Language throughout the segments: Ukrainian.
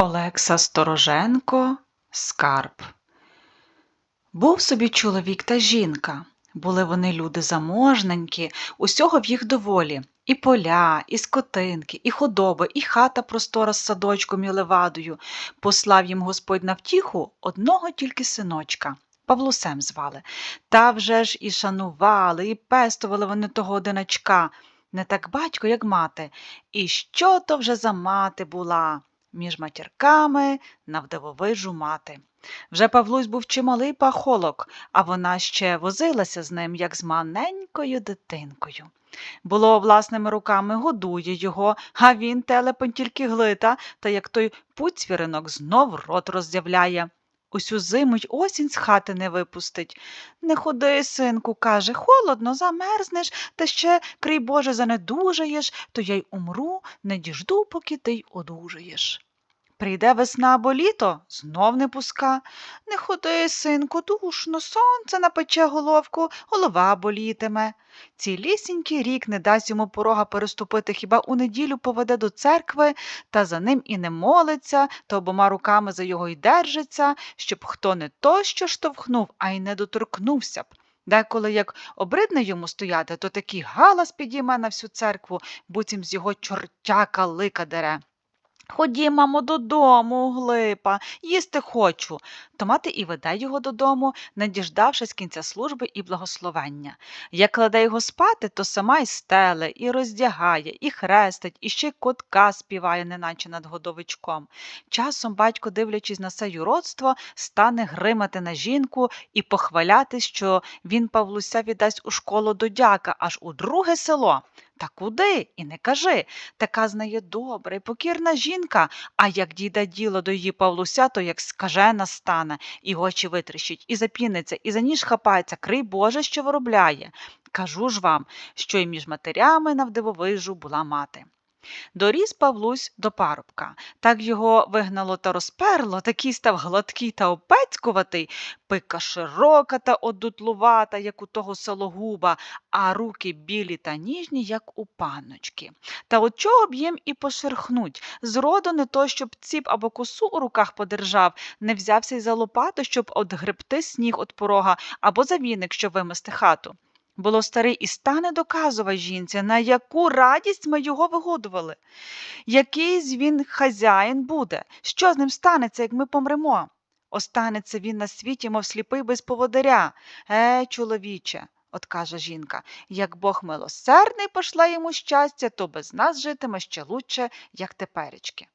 Олекса Стороженко Скарб. Був собі чоловік та жінка. Були вони люди заможненькі, усього в їх доволі. І поля, і скотинки, і худоби, і хата простора з садочком і левадою. Послав їм Господь на втіху одного тільки синочка. Павлусем звали. Та вже ж і шанували, і пестували вони того одиначка. Не так батько, як мати. І що то вже за мати була? Між матірками навдивовижу мати. Вже Павлусь був чималий пахолок, а вона ще возилася з ним, як з маленькою дитинкою. Було власними руками годує його, а він телепень тільки глита, та як той пуцвіринок знов рот роздявляє. Усю зиму й осінь з хати не випустить. Не ходи, синку, каже, холодно, замерзнеш, та ще, крий Боже, занедужаєш, то я й умру, не діжду, поки ти й одужаєш. Прийде весна або літо, знов не пуска. Не ходи, синку, душно, сонце напече головку, голова болітиме. Цілісінький рік не дасть йому порога переступити, хіба у неділю поведе до церкви, та за ним і не молиться, та обома руками за його й держиться, щоб хто не то що штовхнув, а й не доторкнувся б. Деколи як обридне йому стояти, то такий галас підійме на всю церкву, буцім з його чортяка лика дере. Ходім, мамо, додому, глипа, їсти хочу. То мати і веде його додому, не діждавшись кінця служби і благословення. Як кладе його спати, то сама й стеле, і роздягає, і хрестить, і ще й котка співає, неначе над годовичком. Часом батько, дивлячись на це юродство, стане гримати на жінку і похвалятись, що він Павлуся віддасть у школу до дяка, аж у друге село. Та куди? І не кажи. Така з неї добра і покірна жінка, а як дійде діло до її Павлуся, то як скажена стане, і очі витріщить, і запіниться, і за ніж хапається, крий Боже, що виробляє. Кажу ж вам, що й між матерями навдивовижу була мати. Доріс Павлусь до парубка. Так його вигнало та розперло, такий став гладкий та опецькуватий, пика широка та одутлувата, як у того сологуба, а руки білі та ніжні, як у панночки. Та от чого б їм і пошерхнуть? Зроду не то, щоб ціп або косу у руках подержав, не взявся й за лопату, щоб одгребти сніг від порога, або за віник, щоб вимести хату. Було старий і стане доказувати жінці, на яку радість ми його вигодували. Який він хазяїн буде? Що з ним станеться, як ми помремо? Останеться він на світі, мов сліпий без поводаря. Е, чоловіче, от каже жінка, як Бог милосердний пошла йому щастя, то без нас житиме ще лучше, як теперечки.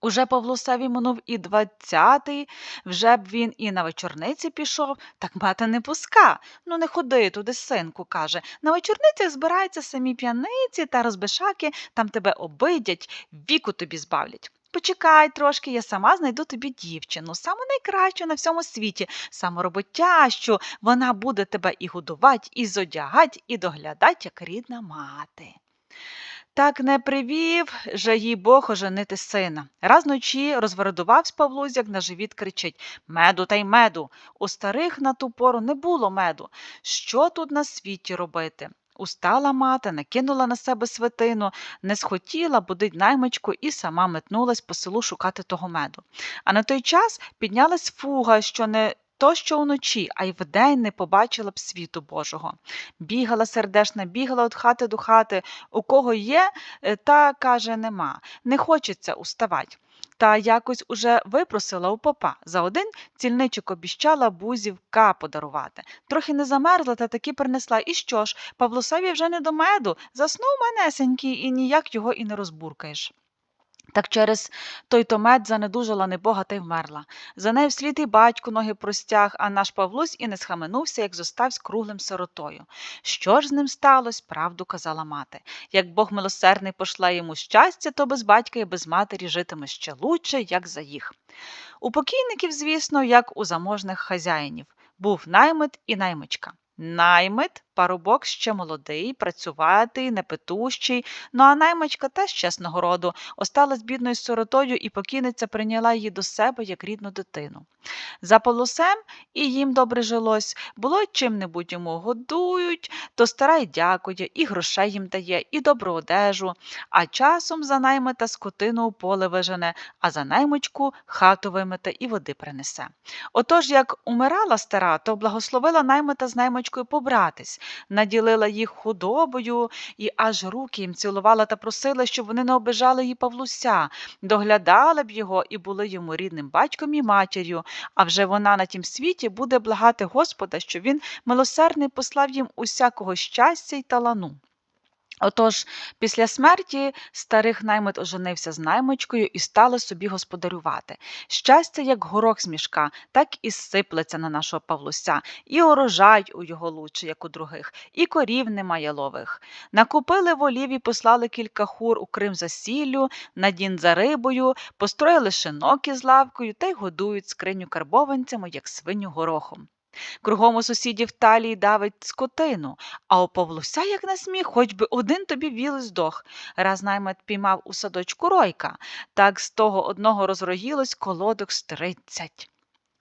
Уже Павлусеві минув і двадцятий, вже б він і на вечорниці пішов, так мати не пуска. Ну, не ходи туди, синку, каже. На вечорницях збираються самі п'яниці та розбишаки, там тебе обидять, віку тобі збавлять. Почекай трошки, я сама знайду тобі дівчину, саму найкращу на всьому світі, саму роботящу. Вона буде тебе і годувати, і зодягать, і доглядать, як рідна мати. Так не привів же їй Бог оженити сина. Раз ночі розвередувався Павлусь, як на живіт кричить Меду та й меду. У старих на ту пору не було меду. Що тут на світі робити? Устала мати, накинула на себе свитину, не схотіла будить наймичку і сама метнулась по селу шукати того меду. А на той час піднялась фуга, що не то що уночі, а й вдень не побачила б світу Божого. Бігала сердешна, бігала від хати до хати, у кого є, е, та каже, нема. Не хочеться уставать. Та якось уже випросила у попа. За один цільничок обіщала бузівка подарувати. Трохи не замерзла та таки принесла. І що ж, Павлусеві вже не до меду, заснув манесенький і ніяк його і не розбуркаєш. Так через той то мед занедужала небога та й вмерла. За нею вслід і батько ноги простяг, а наш Павлусь і не схаменувся, як зоставсь круглим сиротою. Що ж з ним сталося, правду казала мати. Як Бог милосердний пошла йому щастя, то без батька і без матері житиме ще лучше, як за їх. У покійників, звісно, як у заможних хазяїнів, був наймит і наймичка. Наймит Парубок ще молодий, працюватий, непитущий, ну а наймичка теж чесного роду, осталась бідною сиротою, і покійниця прийняла її до себе як рідну дитину. За полосем і їм добре жилось, було чим-небудь йому годують, то стара й дякує, і грошей їм дає, і добру одежу, а часом за наймита скотину у поле вижене, а за наймичку хату вимете і води принесе. Отож, як умирала стара, то благословила наймита з наймичкою побратись, наділила їх худобою і аж руки їм цілувала та просила, щоб вони не обижали її Павлуся, доглядали б його і були йому рідним батьком і матір'ю, а вже вона на тім світі буде благати Господа, що він милосердний послав їм усякого щастя й талану. Отож, після смерті старих наймит оженився з наймичкою і стали собі господарювати. Щастя, як горох з мішка, так і сиплеться на нашого Павлуся, і урожай у його лучше, як у других, і корів немає лових. Накупили волів і послали кілька хур у Крим за сіллю, на дін за рибою, построїли шинок із лавкою та й годують скриню карбованцями, як свиню горохом. Кругом у сусідів талії давить скотину, а у Павлуся, як на сміх, хоч би один тобі віл здох. Раз наймет піймав у садочку ройка, так з того одного розрогілось колодок з тридцять.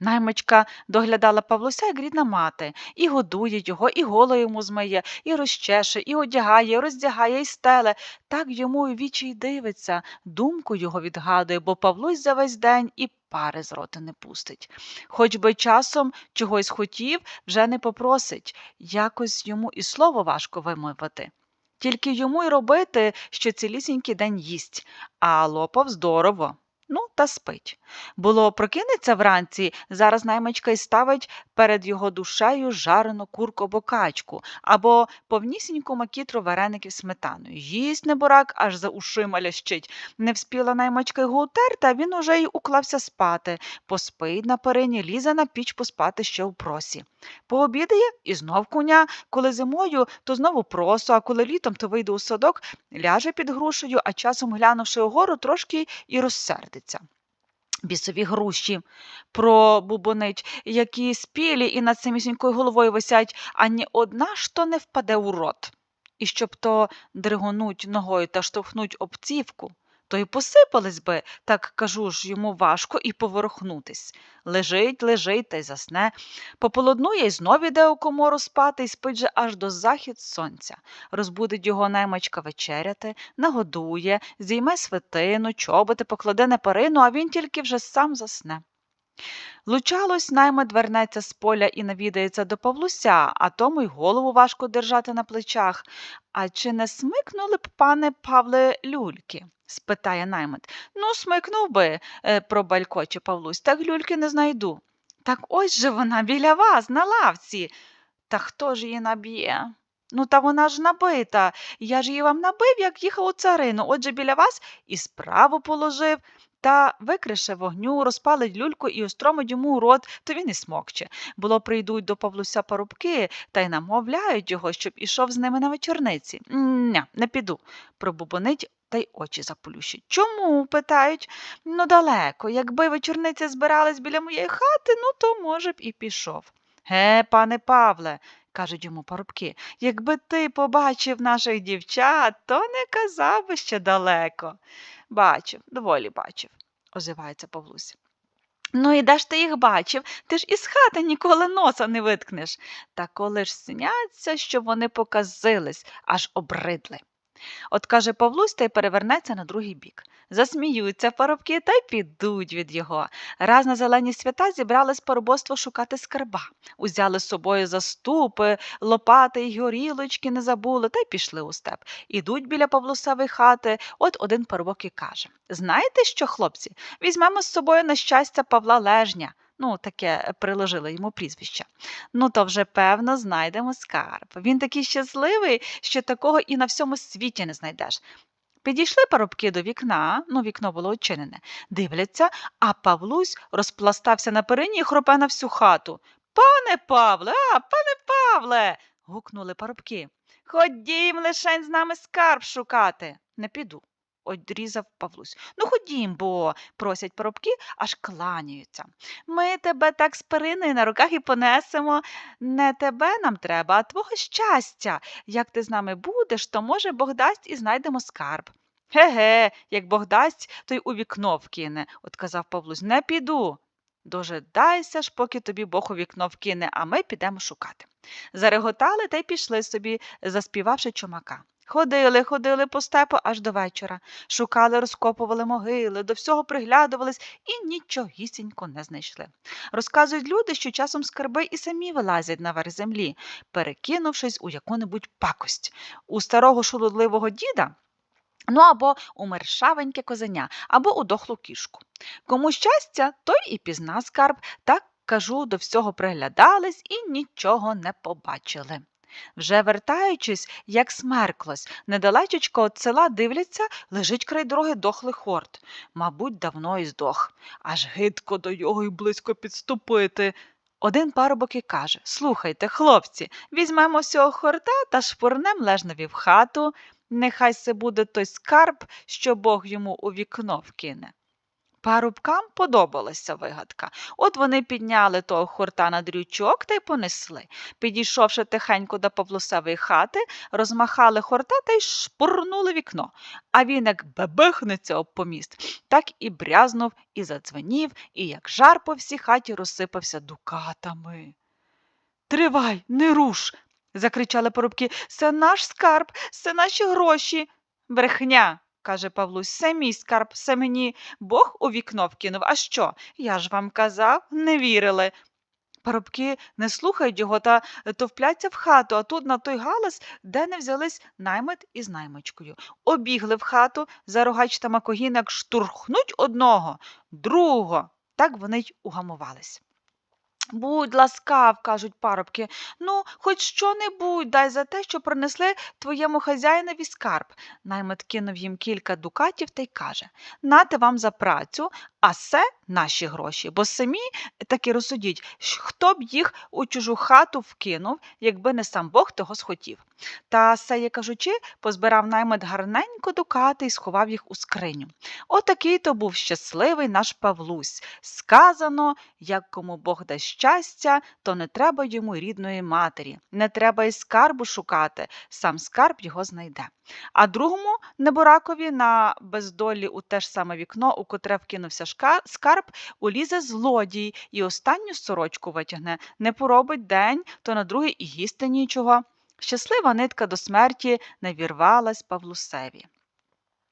Наймичка доглядала Павлуся, як рідна мати, і годує його, і голо йому змиє, і розчеше, і одягає, і роздягає, і стеле. Так йому і вічі й дивиться, думку його відгадує, бо Павлусь за весь день і пари з рота не пустить. Хоч би часом чогось хотів, вже не попросить, якось йому і слово важко вимовити. Тільки йому й робити, що цілісінький день їсть, а лопав здорово. Ну, та спить. Було, прокинеться вранці, зараз наймичка й ставить перед його душею жарену курку або повнісіньку макітру вареників сметаною. Їсть неборак, аж за ушима лящить. Не вспіла наймичка його утерти, а він уже й уклався спати. Поспить на перині, лізе на піч поспати ще у просі. Пообідає і знов куня. Коли зимою, то знову просо, а коли літом, то вийде у садок, ляже під грушею, а часом, глянувши угору, трошки і розсердиться. Бісові груші пробубонить, які спілі і над самісінькою головою висять, ані одна то не впаде у рот. І щоб то дригонуть ногою та штовхнуть об цівку, то й посипались би, так кажу ж, йому важко і поворухнутись. Лежить, лежить та й засне. Пополуднує й знов іде у комору спати і спить же аж до захід сонця. Розбудить його наймачка вечеряти, нагодує, зійме свитину, чоботи, покладе на перину, а він тільки вже сам засне. Лучалось, наймит вернеться з поля і навідається до Павлуся, а тому й голову важко держати на плечах. А чи не смикнули б, пане Павле, люльки? спитає наймит. Ну, смикнув би, е, пробалькоче Павлусь, так люльки не знайду. Так ось же вона біля вас, на лавці. Та хто ж її наб'є? Ну, та вона ж набита. Я ж її вам набив, як їхав у царину. Отже, біля вас і справу положив. Та викрише вогню, розпалить люльку і остромить йому у рот, то він і смокче. Було, прийдуть до Павлуся парубки та й намовляють його, щоб ішов з ними на вечорниці. Ня, не піду, пробубонить та й очі заплющить. Чому? питають. Ну, далеко. Якби вечорниці збирались біля моєї хати, ну то, може б, і пішов. Ге, пане Павле, кажуть йому парубки, якби ти побачив наших дівчат, то не казав би ще далеко. Бачив, доволі бачив, озивається Павлусь. Ну і де ж ти їх бачив? Ти ж із хати ніколи носа не виткнеш. Та коли ж сняться, що вони показились, аж обридли. От каже Павлусь та й перевернеться на другий бік. Засміються парубки та й підуть від його. Раз на зелені свята зібрались парубоство шукати скарба. Узяли з собою заступи, лопати й горілочки не забули та й пішли у степ. Ідуть біля Павлусевої хати. От один парубок і каже Знаєте що, хлопці? Візьмемо з собою на щастя Павла Лежня. Ну, таке приложили йому прізвище. Ну, то вже, певно, знайдемо скарб. Він такий щасливий, що такого і на всьому світі не знайдеш. Підійшли парубки до вікна, ну, вікно було очинене, дивляться, а Павлусь розпластався на перині і хропе на всю хату. Пане Павле, а, пане Павле. гукнули парубки. Ходім лишень з нами скарб шукати. Не піду. Одрізав Павлусь. Ну ходім, бо просять парубки, аж кланяються. Ми тебе так з периною на руках і понесемо. Не тебе нам треба, а твого щастя. Як ти з нами будеш, то, може, Бог дасть і знайдемо скарб. Ге-ге, як Бог дасть, то й у вікно вкине, отказав Павлусь. Не піду. Дожидайся ж, поки тобі Бог у вікно вкине, а ми підемо шукати. Зареготали та й пішли собі, заспівавши чумака. Ходили, ходили по степу аж до вечора, шукали, розкопували могили, до всього приглядувались і нічогісінько не знайшли. Розказують люди, що часом скарби і самі вилазять на верх землі, перекинувшись у яку-небудь пакость. У старого шулудливого діда Ну або у мершавеньке козеня, або у дохлу кішку. Кому щастя, той і пізна скарб, так кажу, до всього приглядались і нічого не побачили. Вже вертаючись, як смерклось, недалечечко від села дивляться, лежить край дороги дохлий хорт. Мабуть, давно і здох. Аж гидко до його й близько підступити. Один парубок і каже Слухайте, хлопці, візьмемо сього хорта та шпурнем лежнові в хату. Нехай це буде той скарб, що Бог йому у вікно вкине. Парубкам подобалася вигадка. От вони підняли того хурта на дрючок та й понесли. Підійшовши тихенько до Павлусевої хати, розмахали хорта та й шпурнули вікно. А він, як бебехнеться об поміст, так і брязнув, і задзвенів, і як жар по всій хаті розсипався дукатами. Тривай, не руш, закричали порубки. Це наш скарб, це наші гроші. Брехня, каже Павлусь, це мій скарб, це мені Бог у вікно вкинув. А що? Я ж вам казав, не вірили. Парубки не слухають його та товпляться в хату, а тут на той галас, де не взялись наймит із наймичкою. Обігли в хату, за рогач та макогінок штурхнуть одного, другого. Так вони й угамувались. Будь ласкав, кажуть парубки, ну, хоч що-небудь дай за те, що принесли твоєму хазяїнові скарб. Наймит кинув їм кілька дукатів та й каже Нате вам за працю, а це наші гроші, бо самі таки розсудіть, хто б їх у чужу хату вкинув, якби не сам Бог того схотів. Та сеє кажучи, позбирав наймит гарненько дукати і сховав їх у скриню. Отакий то був щасливий наш Павлусь. Сказано, як кому Бог дасть щастя, то не треба йому рідної матері, не треба й скарбу шукати, сам скарб його знайде. А другому неборакові на бездолі у те ж саме вікно, у котре вкинувся скарб, улізе злодій і останню сорочку витягне. Не поробить день, то на другий і їсти нічого. Щаслива нитка до смерті не вірвалась Павлусеві.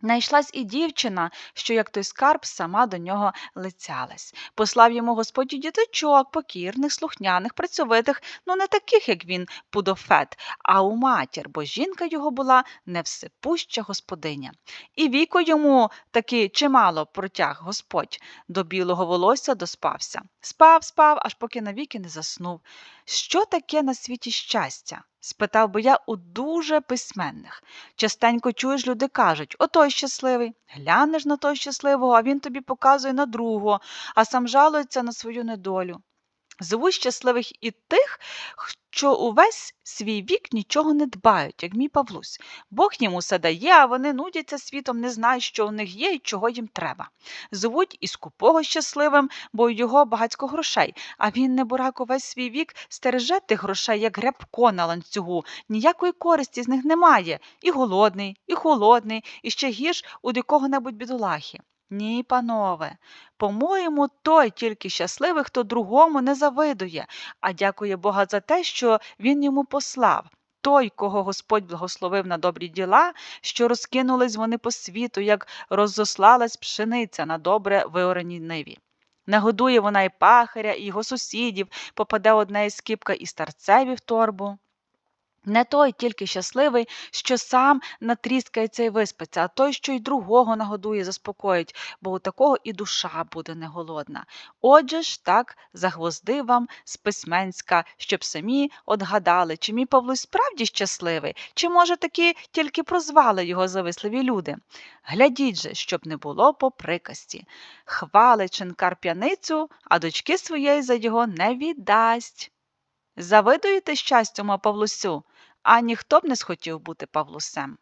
Найшлась і дівчина, що, як той скарб, сама до нього лицялась. Послав йому господь діточок, покірних, слухняних, працьовитих, ну не таких, як він, пудофет, а у матір, бо жінка його була невсипуща господиня. І віко йому таки чимало протяг господь. До білого волосся доспався. Спав, спав, аж поки навіки не заснув. Що таке на світі щастя? Спитав би я у дуже письменних. Частенько чуєш, люди кажуть отой щасливий. Глянеш на той щасливого, а він тобі показує на другого, а сам жалується на свою недолю. Зву щасливих і тих, що увесь свій вік нічого не дбають, як мій Павлусь. Бог їм усе дає, а вони нудяться світом, не знають, що у них є і чого їм треба. Звуть і скупого щасливим, бо у його багатько грошей, а він, не бурак, увесь свій вік стереже тих грошей, як гребко на ланцюгу. Ніякої користі з них немає. І голодний, і холодний, і ще гірш у якого-небудь бідолахи. Ні, панове, по-моєму, той тільки щасливий, хто другому не завидує, а дякує Бога за те, що він йому послав. Той, кого Господь благословив на добрі діла, що розкинулись вони по світу, як розослалась пшениця на добре виореній ниві. Нагодує вона і пахаря, і його сусідів, попаде одне із кіпка і старцеві в торбу. Не той тільки щасливий, що сам натріскається і виспиться, а той, що й другого нагодує, заспокоїть, бо у такого і душа буде не голодна. Отже ж так загвоздив вам з письменська, щоб самі отгадали, чи мій Павло справді щасливий, чи, може, таки тільки прозвали його зависливі люди. Глядіть же, щоб не було по приказці. Хвалить шинкар п'яницю, а дочки своєї за його не віддасть. Завидуєте щастю, Павлусю, а ніхто б не схотів бути Павлусем.